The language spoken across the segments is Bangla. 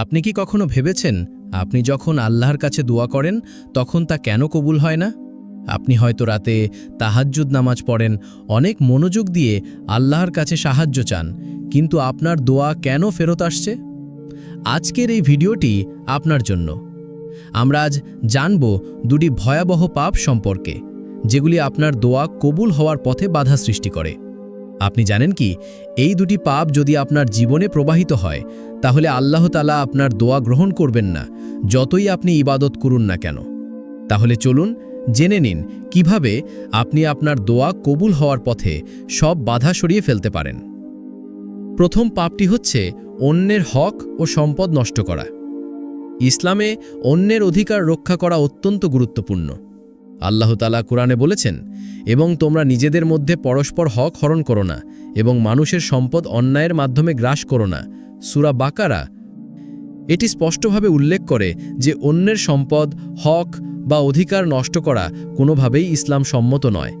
আপনি কি কখনো ভেবেছেন, আপনি যখন আল্লাহর কাছে দোয়া করেন, তখন তা কেন কবুল হয় না? আপনি হয়তো রাতে তাহাজ্জুদ নামাজ পড়েন, অনেক মনোযোগ দিয়ে আল্লাহর কাছে সাহায্য চান, কিন্তু আপনার দোয়া কেন ফেরত আসছে? আজকের এই ভিডিওটি আপনার জন্য। আমরা আজ জানব দুটি ভয়াবহ পাপ সম্পর্কে, যেগুলি আপনার দোয়া কবুল হওয়ার পথে বাধা সৃষ্টি করে। আপনি জানেন কি, এই দুটি পাপ যদি আপনার জীবনে প্রবাহিত হয় তাহলে আল্লাহ তালা আপনার দোয়া গ্রহণ করবেন না, যতই আপনি ইবাদত করুন না কেন। তাহলে চলুন, জেনে নিন, কীভাবে আপনি আপনার দোয়া কবুল হওয়ার পথে সব বাধা সরিয়ে ফেলতে পারেন। প্রথম পাপটি হচ্ছে অন্যের হক ও সম্পদ নষ্ট করা। ইসলামে অন্যের অধিকার রক্ষা করা অত্যন্ত গুরুত্বপূর্ণ। আল্লাহ তালা কোরআনে বলেছেন, এবং তোমরা নিজেদের মধ্যে পরস্পর হক হরণ করো না, এবং মানুষের সম্পদ অন্যায়ের মাধ্যমে গ্রাস করো না সুরা বাকারা, এটি স্পষ্টভাবে উল্লেখ করে যে অন্যের সম্পদ, হক বা অধিকার নষ্ট করা কোনোভাবেই ইসলাম সম্মত নয়।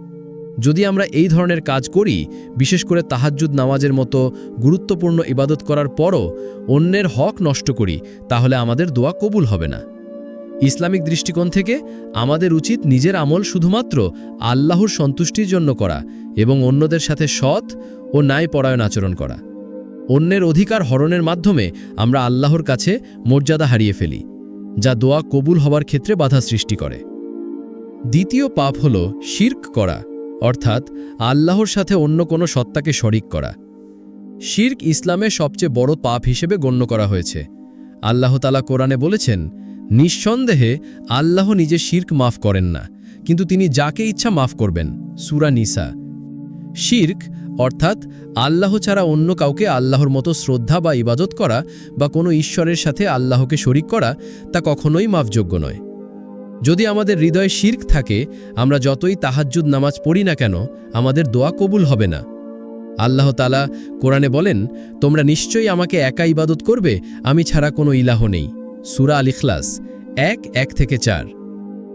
যদি আমরা এই ধরনের কাজ করি, বিশেষ করে তাহাজ্জুদ নামাজের মতো গুরুত্বপূর্ণ ইবাদত করার পরও অন্যের হক নষ্ট করি, তাহলে আমাদের দোয়া কবুল হবে না। ইসলামিক দৃষ্টিকোণ থেকে আমাদের উচিত নিজের আমল শুধুমাত্র আল্লাহর সন্তুষ্টির জন্য করা এবং অন্যদের সাথে সৎ ও ন্যায়পরায়ণ আচরণ করা। অন্যের অধিকার হরণের মাধ্যমে আমরা আল্লাহর কাছে মর্যাদা হারিয়ে ফেলি, যা দোয়া কবুল হবার ক্ষেত্রে বাধা সৃষ্টি করে। দ্বিতীয় পাপ হল শির্ক করা, অর্থাৎ আল্লাহর সাথে অন্য কোনো সত্তাকে শরিক করা। শির্ক ইসলামের সবচেয়ে বড় পাপ হিসেবে গণ্য করা হয়েছে। আল্লাহ তালা কোরআনে বলেছেন, নিঃসন্দেহে আল্লাহ নিজে শির্ক মাফ করেন না, কিন্তু তিনি যাকে ইচ্ছা মাফ করবেন। সুরা নিসা। শির্ক অর্থাৎ আল্লাহ ছাড়া অন্য কাউকে আল্লাহর মতো শ্রদ্ধা বা ইবাদত করা বা কোনো ঈশ্বরের সাথে আল্লাহকে শরিক করা তা কখনোই মাফযোগ্য নয়। যদি আমাদের হৃদয়ে শির্ক থাকে, আমরা যতই তাহাজ্জুদ নামাজ পড়ি না কেন, আমাদের দোয়া কবুল হবে না। আল্লাহ তালা কোরআনে বলেন, তোমরা নিশ্চয়ই আমাকে একা ইবাদত করবে, আমি ছাড়া কোনো ইলাহ নেই। সুরা আল ইখলাস এক এক থেকে চার।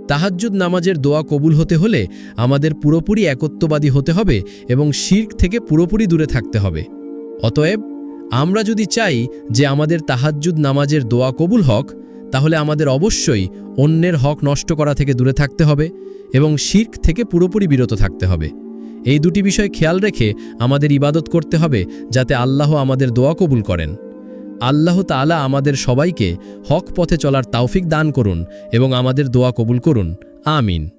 তাহাজ্জুদ নামাজের দোয়া কবুল হতে হলে আমাদের পুরোপুরি একত্ববাদী হতে হবে এবং শির্ক থেকে পুরোপুরি দূরে থাকতে হবে। অতএব, আমরা যদি চাই যে আমাদের তাহাজ্জুদ নামাজের দোয়া কবুল হক, তাহলে আমাদের অবশ্যই অন্যের হক নষ্ট করা থেকে দূরে থাকতে হবে এবং শির্ক থেকে পুরোপুরি বিরত থাকতে হবে। এই দুটি বিষয় খেয়াল রেখে আমাদের ইবাদত করতে হবে যাতে আল্লাহ আমাদের দোয়া কবুল করেন। আল্লাহ তালা আমাদের সবাইকে হক পথে চলার তাওফিক দান করুন এবং আমাদের দোয়া কবুল করুন। আমিন।